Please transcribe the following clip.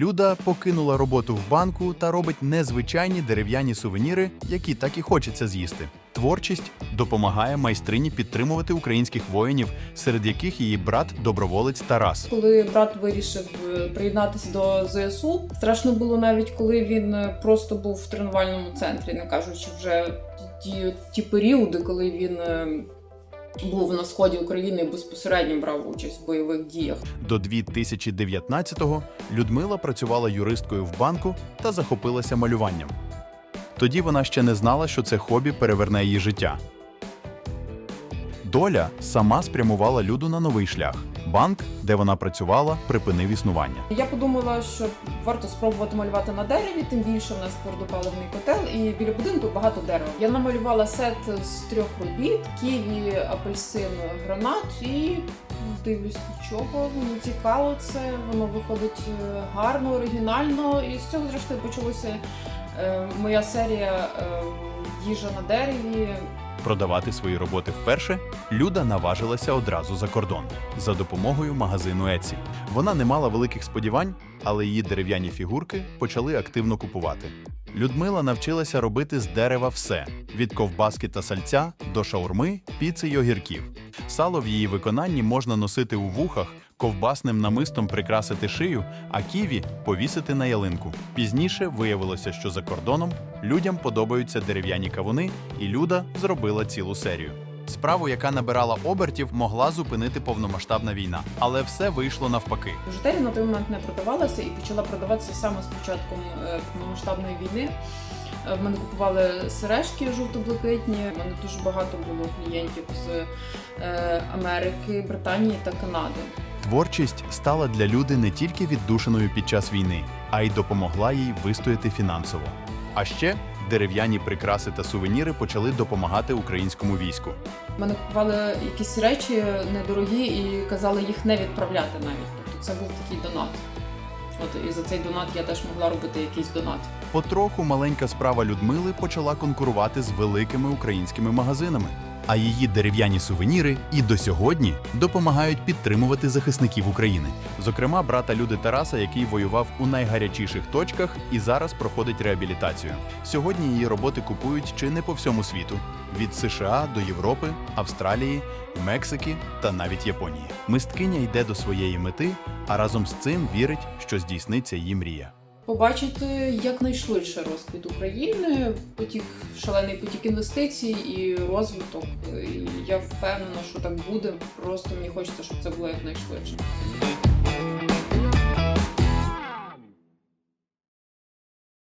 Люда покинула роботу в банку та робить незвичайні дерев'яні сувеніри, які так і хочеться з'їсти. Творчість допомагає майстрині підтримувати українських воїнів, серед яких її брат доброволець Тарас. Коли брат вирішив е, приєднатися до ЗСУ, страшно було навіть коли він е, просто був в тренувальному центрі, не кажучи вже ті, ті періоди, коли він е, був на сході України і безпосередньо брав участь в бойових діях. До 2019-го Людмила працювала юристкою в банку та захопилася малюванням. Тоді вона ще не знала, що це хобі переверне її життя. Доля сама спрямувала Люду на новий шлях. Банк, де вона працювала, припинив існування. Я подумала, що варто спробувати малювати на дереві, тим більше в нас твердопаливний котел, і біля будинку багато дерева. Я намалювала сет з трьох робіт: ківі, апельсин, гранат і дивлюсь, нічого. Мені цікаво це, воно виходить е, гарно, оригінально. І з цього зрештою почалася е, моя серія е, їжа на дереві. Продавати свої роботи вперше Люда наважилася одразу за кордон за допомогою магазину Еці. Вона не мала великих сподівань, але її дерев'яні фігурки почали активно купувати. Людмила навчилася робити з дерева все: від ковбаски та сальця до шаурми, піци й огірків. Сало в її виконанні можна носити у вухах, ковбасним намистом прикрасити шию, а ківі повісити на ялинку. Пізніше виявилося, що за кордоном людям подобаються дерев'яні кавуни, і Люда зробила цілу серію. Справу, яка набирала обертів, могла зупинити повномасштабна війна, але все вийшло навпаки. Бижутерія на той момент не продавалася і почала продаватися саме з початком е, повномасштабної війни. Е, В мене купували сережки жовто-блакитні. У мене дуже багато було клієнтів з е, Америки, Британії та Канади. Творчість стала для люди не тільки віддушиною під час війни, а й допомогла їй вистояти фінансово. А ще дерев'яні прикраси та сувеніри почали допомагати українському війську. Мене купували якісь речі недорогі і казали їх не відправляти навіть. Тобто це був такий донат. От і за цей донат я теж могла робити якийсь донат. Потроху маленька справа Людмили почала конкурувати з великими українськими магазинами. А її дерев'яні сувеніри і до сьогодні допомагають підтримувати захисників України. Зокрема, брата Люди Тараса, який воював у найгарячіших точках і зараз проходить реабілітацію. Сьогодні її роботи купують чи не по всьому світу: від США до Європи, Австралії, Мексики та навіть Японії. Мисткиня йде до своєї мети, а разом з цим вірить, що здійсниться її мрія. Побачити якнайшвидше розквіт України, потік шалений потік інвестицій і розвиток. І я впевнена, що так буде. Просто мені хочеться, щоб це було якнайшвидше.